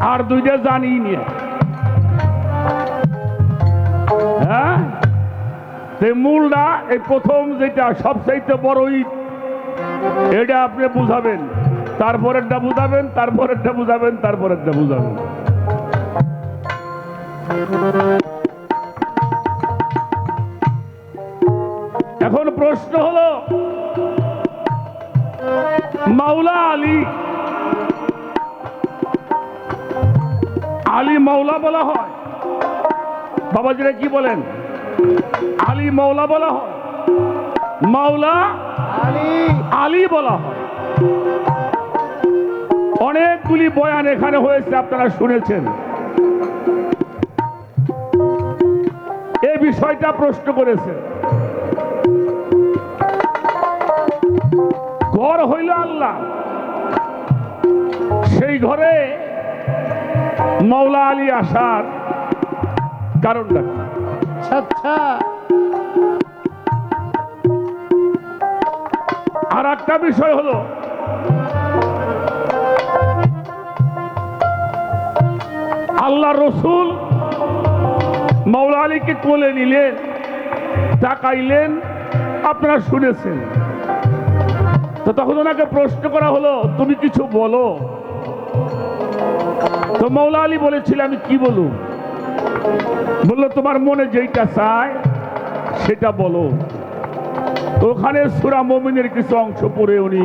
আর দুইটা জানি নিয়ে হ্যাঁ? মূলটা, এই প্রথম যেটা, সবচাইতে বড় ঈদ এটা আপনি বুঝাবেন। তারপরেরটা বুঝাবেন তারপরেরটা বুঝাবেন তারপরেরটা বুঝাবেন। এখন প্রশ্ন হলো, মাওলা আলী আলী মাওলা বলা হয়। বাবাজিরা কি বলেন? আলী মাওলা বলা হয়। মাওলা আলী। আলী বলা হয়। অনেকগুলি বয়ান এখানে হয়েছে আপনারা শুনেছেন। এই বিষয়টা প্রশ্ন করেছে। ঘর হইল আল্লাহ। সেই ঘরে মৌলা আলী আসার কারণটা আচ্ছা। আর একটা বিষয় হলো আল্লাহ রসুল মৌলা আলীকে কোলে নিলেন তাকাইলেন আপনারা শুনেছেন। তো তখন ওনাকে প্রশ্ন করা হলো তুমি কিছু বলো? তো মৌলা আলী বলেছিল, আমি কি বলু বলল, তোমার মনে যেইটা চায়, সেটা বলো। তো ওখানে সুরা মমিনের কিছু অংশ পড়ে উনি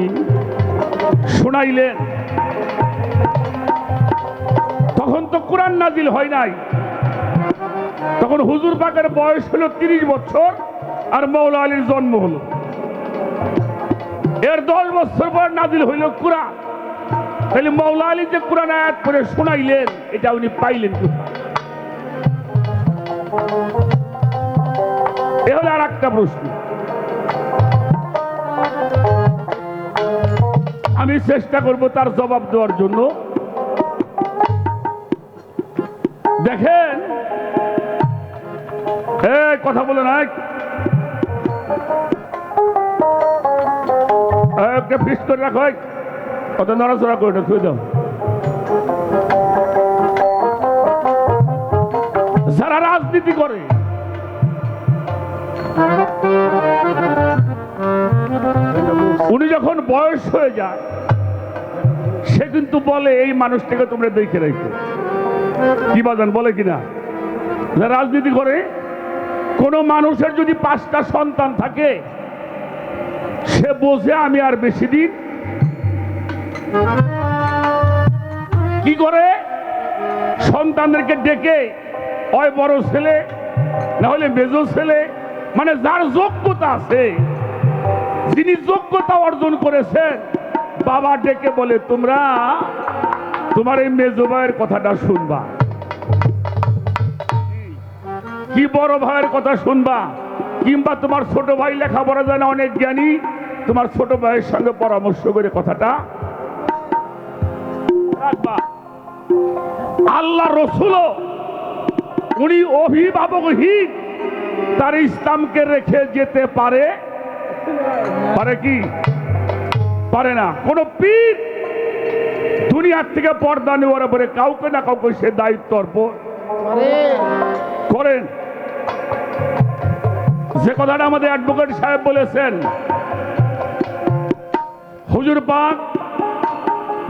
শোনাইলেন। তখন তো কোরআন নাজিল হয় নাই। তখন হুজুর পাকের বয়স হলো তিরিশ বছর আর মৌলা আলীর জন্ম হলো। এর দশ বছর পর নাজিল হইল কোরআন। তাহলে মৌলা আলী যে কোরআন আয়াত করে শোনাইলেন, এটা উনি পাইলেন? এ হলো আর একটা প্রশ্ন। আমি চেষ্টা করব তার জবাব দেওয়ার জন্য। দেখেন কথা বলে না একটা ফিস করে রাখো কত নড়াচড়া করে এটা ছুঁয়ে দাও যারা রাজনীতি করে, উনি যখন বয়স হয়ে যায়, সে কিন্তু বলে, এই মানুষটাকে তোমরা দেখে রেখো। কি বাজান, বলে কিনা? যারা রাজনীতি করে, কোনো মানুষের যদি পাঁচটা সন্তান থাকে, সে বোঝে আমি আর বেশি দিন কি করে? সন্তানদেরকে ডেকে হয় বড় ছেলে, না হলে মেজো ছেলে মানে যার যোগ্যতা আছে, যিনি যোগ্যতা অর্জন করেছেন, বাবা ডেকে বলে, তোমরা তোমার এই মেজো ভাইয়ের কথাটা শুনবা। কি বড় ভাইয়ের কথা শুনবা? কিংবা তোমার ছোট ভাই লেখাপড়া জানে, অনেক জ্ঞানী, তোমার ছোট ভাইয়ের সঙ্গে পরামর্শ করে কথাটা রাখবা। আল্লাহ রসুল উনি অভিভাবকহীন তার ইসলামকে রেখে যেতে পারে। পারে কি? পারে না। কোন পীর দুনিয়ার থেকে পর্দা নেওয়ার পরে কাউকে না কাউকে সে দায়িত্ব অর্পণ করেন। যে কথাটা আমাদের অ্যাডভোকেট সাহেব বলেছেন হুজুর পাক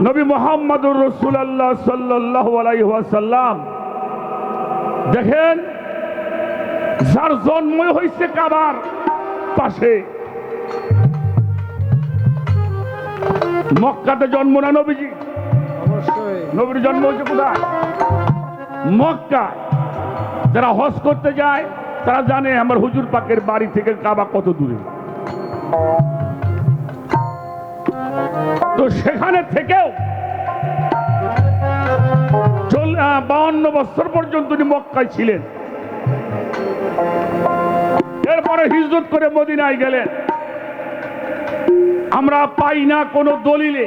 নবী মোহাম্মদুর রসুল্লাহ সাল্লাহ আলাইসাল্লাম দেখেন যার জন্মই হয়েছে কাবার পাশে। মক্কাতে জন্ম না নবীজি? নবীর জন্ম হয়েছে কোথায়? মক্কা। যারা হজ করতে যায় তারা জানে আমার হুজুর পাকের বাড়ি থেকে কাবা কত দূরে। তো সেখানে থেকেও বাউন্ন বছর পর্যন্ত উনি মক্কায় ছিলেন। এরপরে হিজরত করে মদিনায় গেলেন। আমরা পাই না কোনো দলিলে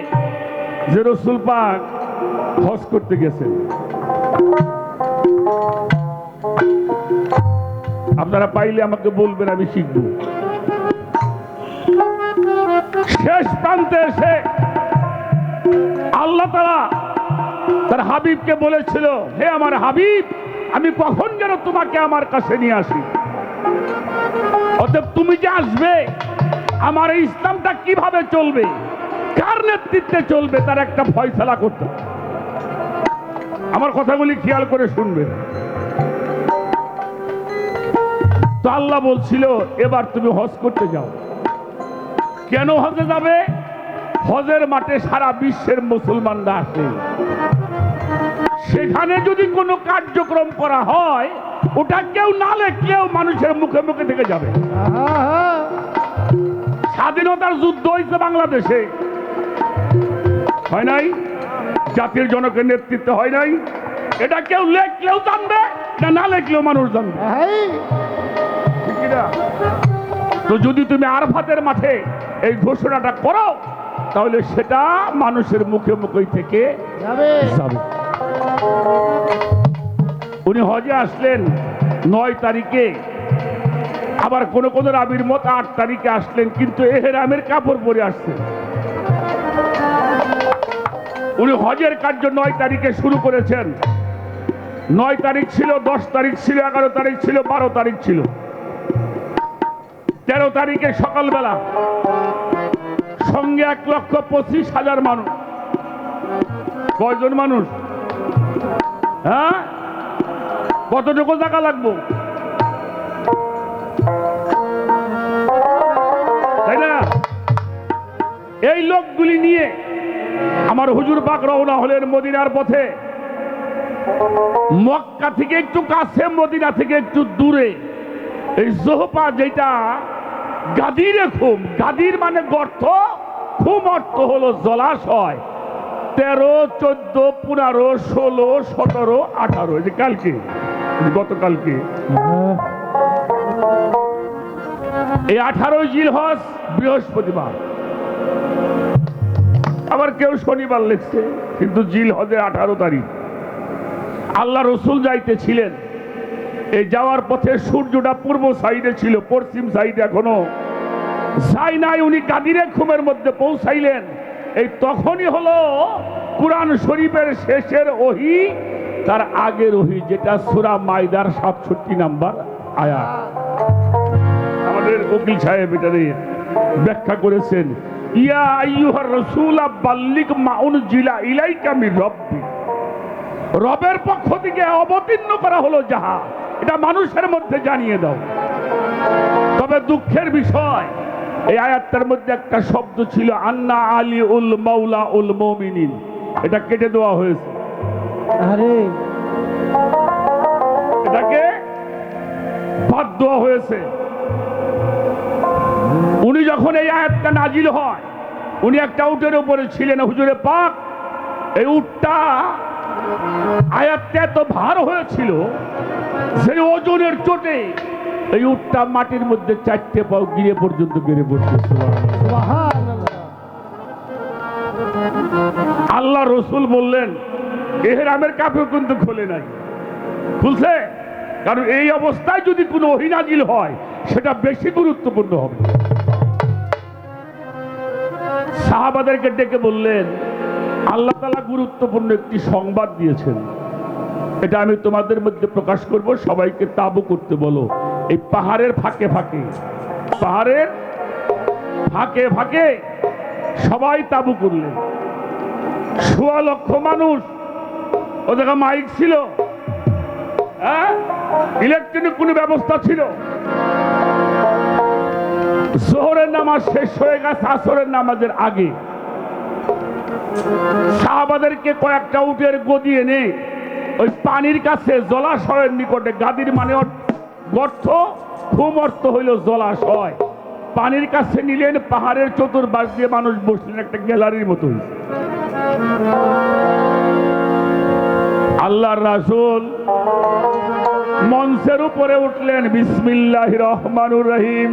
যে রসুল পাক হজ করতে গেছেন। আপনারা পাইলে আমাকে বলবেন, আমি শিখব। শেষ প্রান্তে এসে আল্লাহ তারা তার হাবিবকে বলেছিল, হে আমার হাবিব, আমি কখন যেন তোমাকে আমার কাছে নিয়ে আসি? অতএব তুমি যে আসবে, আমার এই ইসলামটা কীভাবে চলবে? কার নেতৃত্বে চলবে তার একটা ফয়সালা করতে। আমার কথাগুলি খেয়াল করে শুনবে তো আল্লাহ বলছিল, এবার তুমি হজ করতে যাও। কেন হজে যাবে? হজের মাঠে সারা বিশ্বের মুসলমানরা আসে। সেখানে যদি কোনো কার্যক্রম করা হয় ওটা কেউ না কেউ মানুষের মুখে মুখে থেকে যাবে। স্বাধীনতার যুদ্ধ হয়েছে বাংলাদেশে। হয় নাই? জাতির জনকের নেতৃত্ব হয় নাই? এটা কেউ লেখলেও জানবে না না লেখলেও মানুষ জানবে? তো যদি তুমি আরফাতের মাঠে এই ঘোষণাটা করো তাহলে সেটা মানুষের মুখে মুখে থেকে যাবে। উনি হজে আসলেন নয় তারিখে। আবার কোন কোন রাবির মত আট তারিখে আসলেন কিন্তু এহেরামের কাপড় পরে আসছেন উনি হজের কার্য নয় তারিখে শুরু করেছেন। নয় তারিখ ছিল দশ তারিখ ছিল এগারো তারিখ ছিল বারো তারিখ ছিল। তেরো তারিখে সকালবেলা সঙ্গে এক লক্ষ পঁচিশ হাজার মানুষ। কয়জন মানুষ? হ্যাঁ? কতটুকু টাকা লাগবো? তাই না? এই লোকগুলি নিয়ে আমার হুজুর পাক রওনা হলেন মদিনার পথে। মক্কা থেকে একটু কাছে, মদিনা থেকে একটু দূরে। এই জোহপা যেটা গাদিরে খুম। গাদির মানে গর্ত, খুম অর্থ হলো জলাশয়। তেরো, চোদ্দ, পনেরো, ষোলো, সতেরো, আঠারো। এই যে কালকে, গতকালকে। এই আঠারোই জিল হজ বৃহস্পতিবার। আবার কেউ শনিবার লিখছে, কিন্তু জিল হজের আঠারো তারিখ। আল্লাহ রসুল যাইতেছিলেন। এই যাওয়ার পথে সূর্যটা পূর্ব সাইডে ছিল, পশ্চিম সাইডে এখনও। যাই নাই উনি কাদিরে খুমের মধ্যে পৌঁছাইলেন। এই তখনই হলো কোরআন শরীফের শেষের ওহি, তার আগের ওহি, যেটা সুরা মাইদার সাতষট্টি নাম্বার আয়া আমাদের উকিল সাহেব এটা ব্যাখ্যা করেছেন, ইয়া আইয়ুহার রাসূলা বাল্লিক মাউন জিলা ইলাইকা মির রব্বি। রবের পক্ষ থেকে অবতীর্ণ করা হলো যাহা এটা মানুষের মধ্যে জানিয়ে দাও। তবে দুঃখের বিষয় এই আয়াতটার মধ্যে একটা শব্দ ছিল আন্না আলী উল মাওলা উল মমিনিন। এটা কেটে দেওয়া হয়েছে। আরে। এটাকে বাদ দেওয়া হয়েছে। উনি যখন এই আয়াতটা নাজিল হয় উনি একটা উটের উপরে ছিলেন হুজুরে পাক। এই উটটা আয়াতটা এত ভার হয়েছিল সেই ওজনের চোটে এই উটটা মাটির মধ্যে চারটে পাও গিরে পর্যন্ত গিরে পড়ছে আল্লাহ রসুল বললেন এহরামের কাপড় কিন্তু খোলে নাই। খুলছে? কারণ এই অবস্থায় যদি কোনো অহিনাজিল হয় সেটা বেশি গুরুত্বপূর্ণ হবে। সাহাবাদেরকে ডেকে বললেন আল্লাহ তালা গুরুত্বপূর্ণ একটি সংবাদ দিয়েছেন। এটা আমি তোমাদের মধ্যে প্রকাশ করব, সবাইকে তাবু করতে বলো। এই পাহাড়ের ফাঁকে ফাঁকে, পাহাড়ের ফাঁকে ফাঁকে সবাই তাবু করলেন। সোয়া লক্ষ মানুষ, ও জায়গা মাইক ছিল হ্যাঁ? ইলেকট্রনিক কোনো ব্যবস্থা ছিল। জোহরের নামাজ শেষ হয়ে গেছে, আসরের নামাজের আগে। শাহবাদেরকে কয়েকটা উটের গদি এনে ওই পানির কাছে জলাশয়ের নিকটে গাদির মানে গর্ত খুব অর্থ হইল জলাশয়। পানির কাছে নিলেন পাহাড়ের চতুর্পাশ দিয়ে মানুষ বসলেন একটা গ্যালারির মতো। আল্লাহর রাসূল মঞ্চের উপরে উঠলেন বিসমিল্লাহ রহমানুর রহিম।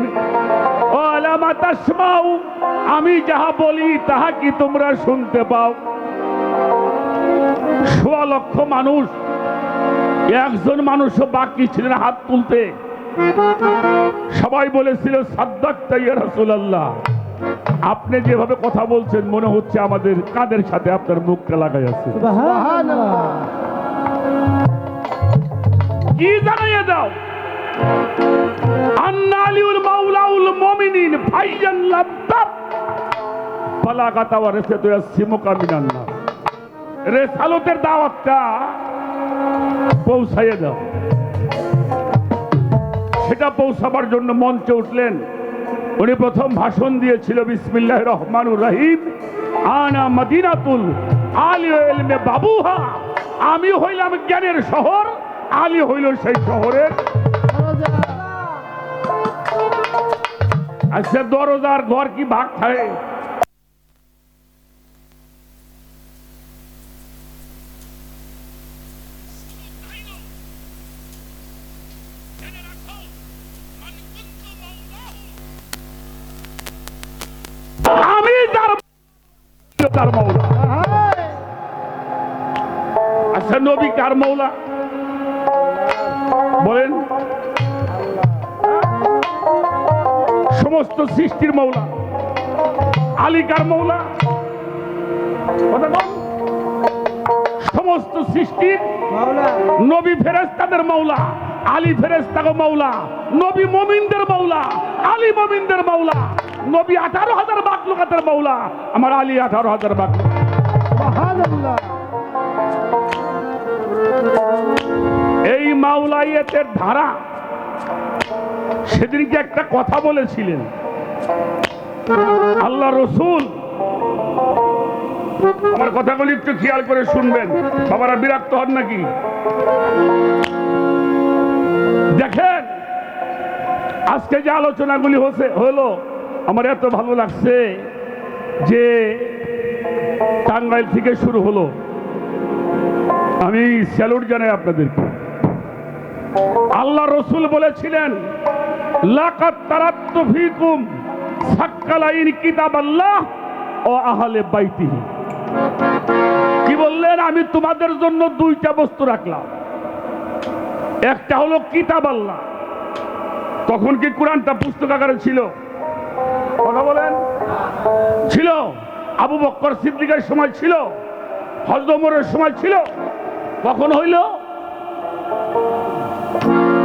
আমি যাহা বলি তাহা কি তোমরা শুনতে পাও? সোয়া লক্ষ মানুষ একজন মানুষও বাকি ছিলেন হাত তুলতে। সবাই বলেছিল সাদ্দাক তাইয়া রসুল্লাহ আপনি যেভাবে কথা বলছেন মনে হচ্ছে আমাদের কাদের সাথে আপনার মুখটা লাগাই আছে? কি জানাইয়ে দাও? আন্নালিউল মাউলাউল মুমিনিন ফাইজান লাদ্দাব। ফালাকাতা ওয়া রেসাতু ইয়াসিমুকা মিনান নাস রেসালতের দাওয়াতটা পৌঁছাইয়ে দাও। সেটা পৌঁছাবার জন্য মঞ্চে উঠলেন। উনি প্রথম ভাষণ দিয়েছিল, বিসমিল্লাহ রহমানুর রহিম, আনা মদিনাতুল আলী এলমে বাবুহা। আমি হইলাম জ্ঞানের শহর, আলী হইল সেই শহরের। আচ্ছা দরজার ঘর কি ভাগ খায়? কার মৌলা। বলেন। সমস্ত সৃষ্টির মৌলা। আলী কার মৌলা। কথা বল। সমস্ত সৃষ্টির মাওলা নবী ফেরেস্তাদের মৌলা আলী ফেরেস্তাকে মৌলা নবী মমিনদের মৌলা আলী মমিনদের মৌলা নবী আঠারো হাজার বাক লোকাতের মৌলা আমার আলী আঠারো হাজার বাক সুবহানাল্লাহ। এই মাওলাইয়েতের ধারা সেদিনকে একটা কথা বলেছিলেন। আল্লাহ রসুল, আমার কথাগুলি একটু খেয়াল করে শুনবেন। বাবারা বিরক্ত হন নাকি? দেখেন, আজকে যে আলোচনাগুলি হলো, আমার এত ভালো লাগছে যে টাঙ্গাইল থেকে শুরু হলো। আমি স্যালুট জানাই আপনাদেরকে। আল্লাহ রসুল বলেছিলেন ও আহলে কি বললেন? আমি তোমাদের জন্য দুইটা বস্তু রাখলাম। একটা হলো কিতাব আল্লাহ তখন কি কোরআনটা পুস্তক আকারে ছিল? কথা বলেন। ছিল। আবু বক্কর সিদ্দিকের সময় ছিল। হজরত ওমরের সময় ছিল। কখন হইল?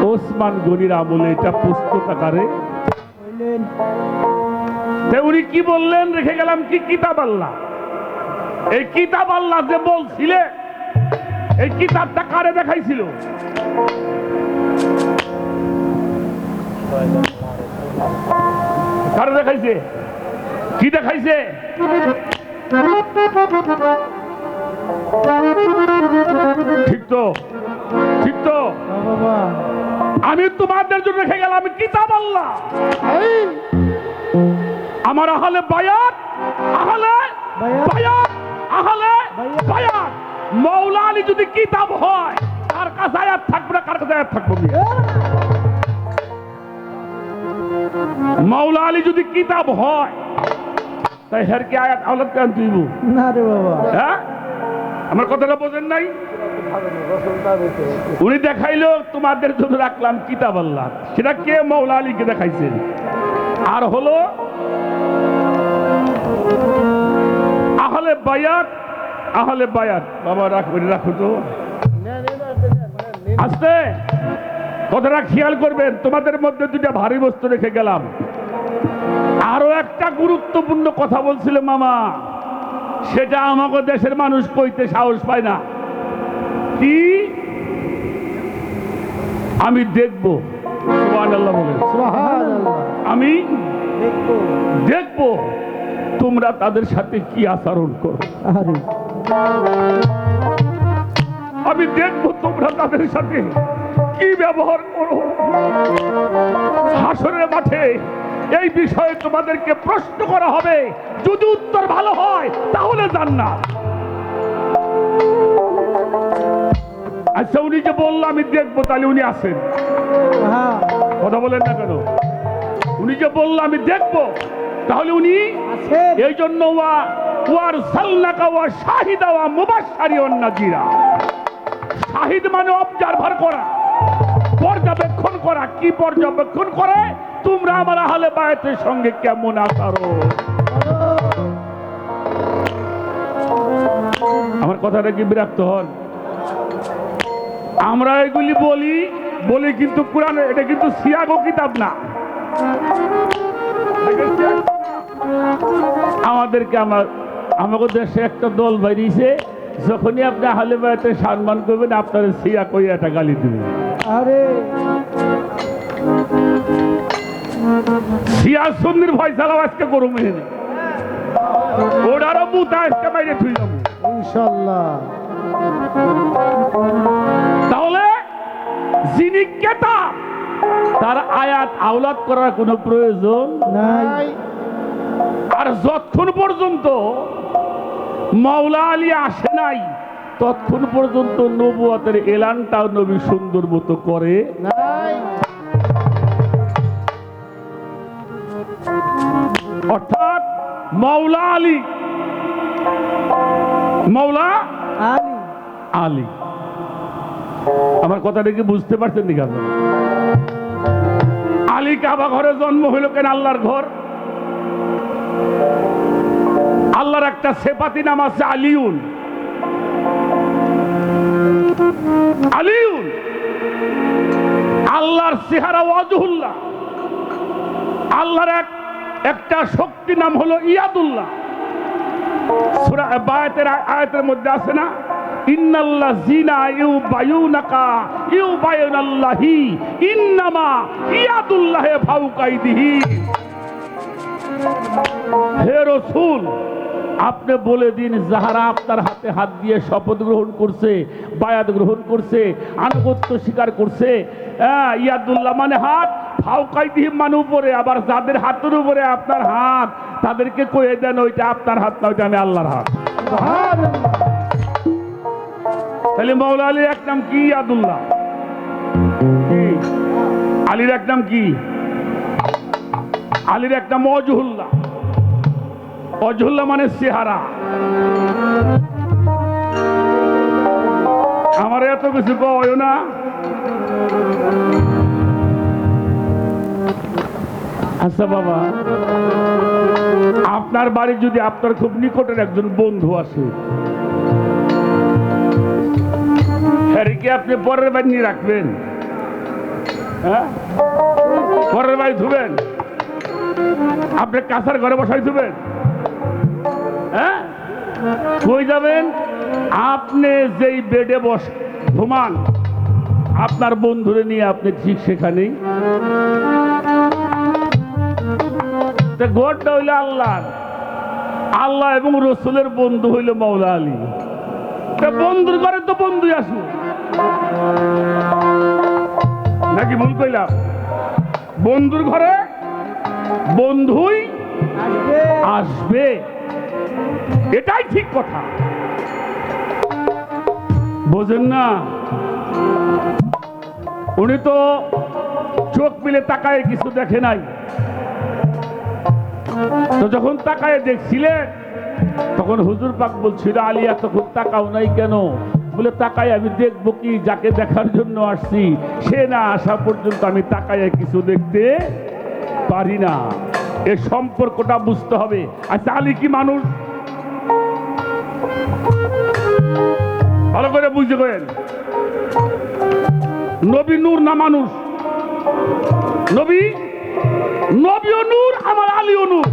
ওসমান গনির আমলে এটা পুস্তক আকারে। উনি কি বললেন? রেখে গেলাম কি? কিতাব আল্লাহ। এই কিতাব আল্লাহ যে বলছিলে, এই কিতাবটা কারে দেখাইছিল? কারে দেখাইছে? কি দেখাইছে? ঠিক তো? ঠিক তো? আমি তোমাদের জন্য রেখে গেলাম কিতাব আল্লাহ। আমার আহলে বায়াত আহলে বায়াত। আহলে বায়াত। মৌলা আলী যদি কিতাব হয় কার কাছে আয়াত থাকবে না কার কাছে আয়াত থাকবে? মৌলা আলী যদি কিতাব হয় তাই হের কি আয়াত আওলাদ কেন তুইব না রে বাবা। হ্যাঁ? আমার কথাটা বোঝেন নাই? উনি দেখাইলো, তোমাদের জন্য রাখলাম কিতাব আল্লাহ। সেটা কে মৌলা আলীকে দেখাইছেন আর হলো, আহলে বায়াত আহলে বায়াত। বাবা রাখো রাখো তো। আস্তে। কথাটা খেয়াল করবেন, তোমাদের মধ্যে দুটা ভারী বস্তু রেখে গেলাম। আরও একটা গুরুত্বপূর্ণ কথা বলছিল মামা। সেটা আমাকে দেশের মানুষ কইতে সাহস পায় না। কি? আমি দেখব। আমি দেখব। তোমরা তাদের সাথে কি আচরণ করো। আমি দেখব তোমরা তাদের সাথে কি ব্যবহার করো। হাসরের মাঠে এই বিষয়ে তোমাদেরকে প্রশ্ন করা হবে। যদি উত্তর ভালো হয় তাহলে জান্নাত। আচ্ছা উনি যে বলল আমি দেখব তাহলে উনি আসেন। হ্যাঁ। কথা বলেন না কেন? উনি যে বলল আমি দেখব তাহলে উনি এই জন্য ওয়া ওয়ার সাল্লাকা ওয়া শাহিদা ওয়া মুবাশশারি ওয়ান নাজিরা। শাহিদ মানে অবজারভার করা। পর্যবেক্ষণ করা কি পর্যবেক্ষণ করে? তোমরা আমার আহলে বায়াতের সঙ্গে কেমন আসারো আমার কথাটা কি বিরক্ত হন? আমরা এগুলি বলি বলি কিন্তু কোরআন এটা কিন্তু সিয়াগো কিতাব না। আমাদেরকে আমার আমাকে দেশে একটা দল বাইরিয়েছে যখনই আপনি আহলে বায়াতে সম্মান করবেন আপনার সিয়া কই একটা গালি দিবেন। আরে। সিয়া সুন্নির ভয় চালাও আজকে গরম এনে ওটারও বুতা আজকে বাইরে থুই যাব। ইনশাল্লাহ। তাহলে যিনি কেতা তার আয়াত আওলাদ করার কোনো প্রয়োজন নাই। আর যতক্ষণ পর্যন্ত মাওলা আলী আসে নাই। ততক্ষণ পর্যন্ত নবুয়াতের এলানটাও নবী সুন্দর মতো করে অর্থাৎ মাওলা আলী মাওলা আলী। আলী। আমার কথাটা কি বুঝতে পারছেন নাকি আপনারা? আলী কাবা ঘরে জন্ম হইল কেন? আল্লাহর ঘর। আল্লাহর একটা সেপাতি নাম আছে আলিউন। আলিউন। আল্লাহর চেহারা ওয়াজহুল্লাহ। আল্লাহর এক একটা শক্তি নাম হলো ইয়াদুল্লাহ। সূরা বায়াতের আয়াতের মধ্যে আছে না? ইন্নাল্লাহ জিনা ইউ বায়ুনাকা ইউ বায়ুনাল্লাহি ইন্নামা ইয়াদুল্লাহে ফাউকাইদিহি। হে রসুল! আপনি বলে দিন, যাহারা আপনার হাতে হাত দিয়ে শপথ গ্রহণ করছে, বায়াত গ্রহণ করছে, আনুগত্য স্বীকার করছে ইয়াদুল্লাহ মানে হাত ফাউকাইদিহি মানে উপরে, আবার যাদের হাতের উপরে আপনার হাত, তাদেরকে কয়ে দেন, ওইটা আপনার হাত না, ওইটা আমি আল্লাহর হাত। তাহলে মৌলা আলীর এক নাম কি, ইয়াদুল্লাহ? আলীর এক নাম কি? আলীর এক নাম অজহুল্লাহ অজহুল্লাহ মানে চেহারা। আমার এত কিছু কয় না। আচ্ছা বাবা, আপনার বাড়ি যদি আপনার খুব নিকটের একজন বন্ধু আসে হ্যারিকে আপনি পরের বাড়ি নিয়ে রাখবেন? হ্যাঁ? পরের বাড়ি ধুবেন? আপনি কাঁচার ঘরে বসাই ধুবেন? হ্যাঁ কই যাবেন। আপনি যেই বেডে বস, ঘুমান। আপনার বন্ধুরে নিয়ে আপনি ঠিক সেখানেই। ঘরটা হইল আল্লাহ আল্লাহ এবং রসুলের বন্ধু হইল মৌলা আলী। বন্ধুর ঘরে তো বন্ধুই আসব। নাকি ভুল কইলাম? বন্ধুর ঘরে বন্ধুই আসবে। এটাই ঠিক কথা। বোঝেন না? উনি তো চোখ মিলে তাকায় কিছু দেখে নাই। তো যখন তাকায় দেখছিলেন, তখন হুজুর পাক বলছিল, আলিয়া, তখন তাকাও নাই কেন? বলে তাকাই আমি দেখব কি? যাকে দেখার জন্য আসছি, সে না আসা পর্যন্ত আমি তাকায় কিছু দেখতে পারি না। এ সম্পর্কটা বুঝতে হবে। আচ্ছা আলী কি মানুষ? ভালো করে বুঝতে করেন নবী নূর না মানুষ? নবী? নবীও নূর, আমার আলীও নূর।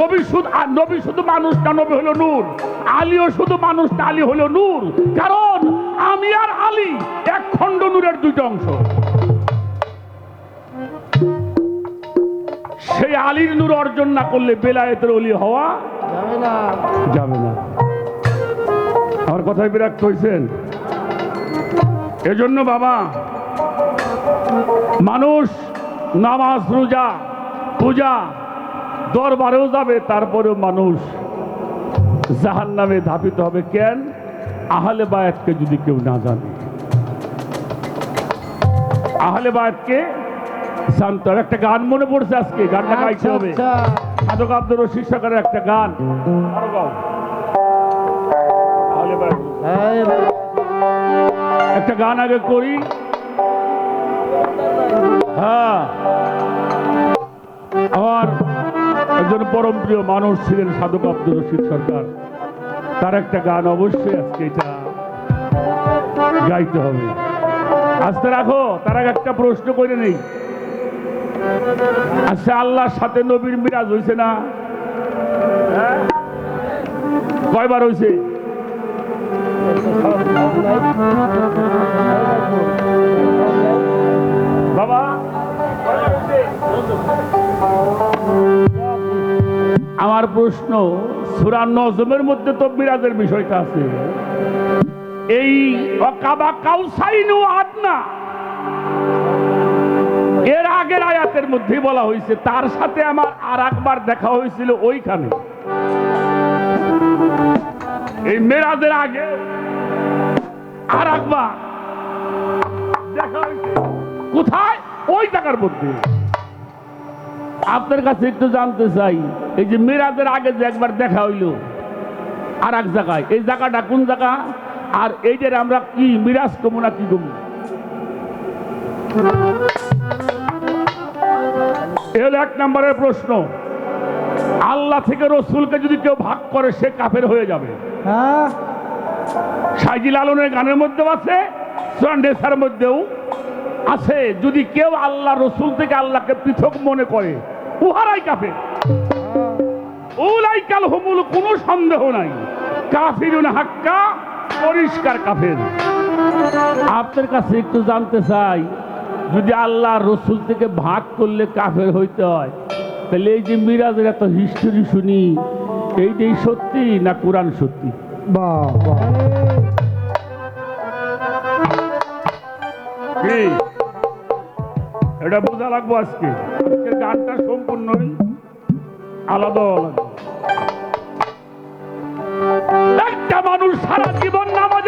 নবী শুধু নবী শুধু মানুষ না, নবী হলো নূর। আলীও শুধু মানুষ না, আলী হলো নূর। কারণ আমি আর আলী এক খণ্ড নূরের দুইটা অংশ। সেই আলীর নূর অর্জন না করলে বেলায়েতের অলি হওয়া যাবে না। যাবে না। আমার কথায় বিরক্ত হয়েছেন এজন্য বাবা মানুষ নামাজ রোজা পূজা দরবারেও যাবে তারপরেও মানুষ জাহান নামে ধাপিত হবে। কেন? আহলে বায়াতকে যদি কেউ না জানে আহলে বায়াতকে জানতে একটা গান মনে পড়ছে আজকে গানটা গাইতে আচ্ছা হবে। আচ্ছা। সাধক আব্দুর রশিদ সরকারের একটা গান। আরও গাও। হ্যাঁ, একটা একটা গান আগে করি। হ্যাঁ। আমার একজন পরম প্রিয় মানুষ ছিলেন সাধক আব্দুর রশিদ সরকার। তার একটা গান অবশ্যই আজকে এটা গাইতে হবে। আস্তে রাখো তার আগে একটা প্রশ্ন করে নেই। আচ্ছা আল্লাহর সাথে নবীর মিরাজ হয়েছে না? কয়বার হয়েছে বাবা? আমার প্রশ্ন, সুরা নজমের মধ্যে তো মিরাজের বিষয়টা আছে। এই অকাবা কাউসাইনু আদনা এর আগের আয়াতের মধ্যে বলা হয়েছে, তার সাথে আমার আর একবার দেখা হয়েছিল ওইখানে। এই মেরাজের আগে আর একবার দেখা হয়েছে। কোথায়? ওই জায়গার মধ্যে। আপনার কাছে একটু জানতে চাই, এই যে মিরাজের আগে যে একবার দেখা হইল আর এক জায়গায়, এই জায়গাটা কোন জায়গা? আর এই যে আমরা কি মিরাজ কমু না কি কমু এ হলো এক নম্বরের প্রশ্ন আল্লাহ থেকে রসুলকে যদি কেউ ভাগ করে সে কাফের হয়ে যাবে। হ্যাঁ। সাইজি লালনের গানের মধ্যেও আছে সন্ডেসার মধ্যেও আছে। যদি কেউ আল্লাহ রসুল থেকে আল্লাহকে পৃথক মনে করে উহারাই কাফের। উলাই কাল হুমুল কোনো সন্দেহ নাই। কাফিরুন হাক্কা পরিষ্কার কাফের। আপনার কাছে একটু জানতে চাই যদি আল্লাহ রসুল থেকে ভাগ করলে কাফের হইতে হয়, তাহলে এই যে মিরাজের এত হিস্টোরি শুনি, এইটাই সত্যি না কোরআন সত্যি? এটা বোঝা লাগবো আজকে? গানটা সম্পূর্ণই আলাদা আলাদা। একটা মানুষ সারা জীবন নামাজে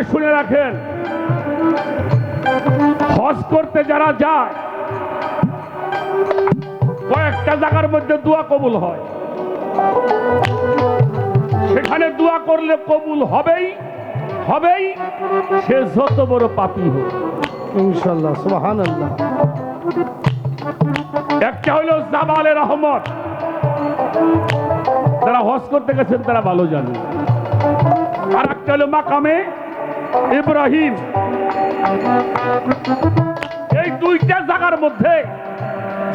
খুলে শুনে রাখেন। হজ করতে যারা যায় কয়েকটা জায়গার মধ্যে দোয়া কবুল হয়। সেখানে দোয়া করলে কবুল হবেই হবেই সে যত বড় পাপি হোক। ইনশাল্লাহ আল্লাহ একটা হইল জামালে রহমত। যারা হজ করতে গেছেন তারা ভালো জানে আর একটা হলো মাকামে। ইব্রাহিম এই দুইটা জায়গার মধ্যে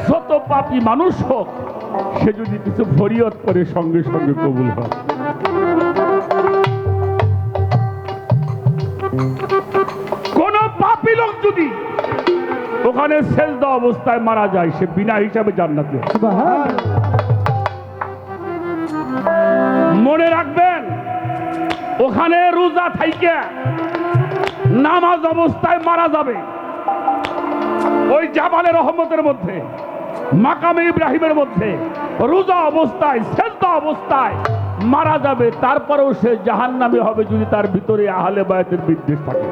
যত পাপী মানুষ হোক সে যদি কিছু ফরিয়ত করে সঙ্গে সঙ্গে কবুল হয়। কোন পাপী লোক যদি ওখানে সেজদা অবস্থায় মারা যায় সে বিনা হিসাবে জান্নাতে। মনে রাখবেন ওখানে রোজা থাইকে নামাজ অবস্থায় মারা যাবে। ওই জামালের রহমতের মধ্যে, মাকামে ইব্রাহিমের মধ্যে রোজা অবস্থায়, সেজদা অবস্থায় মারা যাবে। তারপরেও সে জাহান্নামে হবে যদি তার ভিতরে আহলে বায়তের বিদ্বেষ থাকে।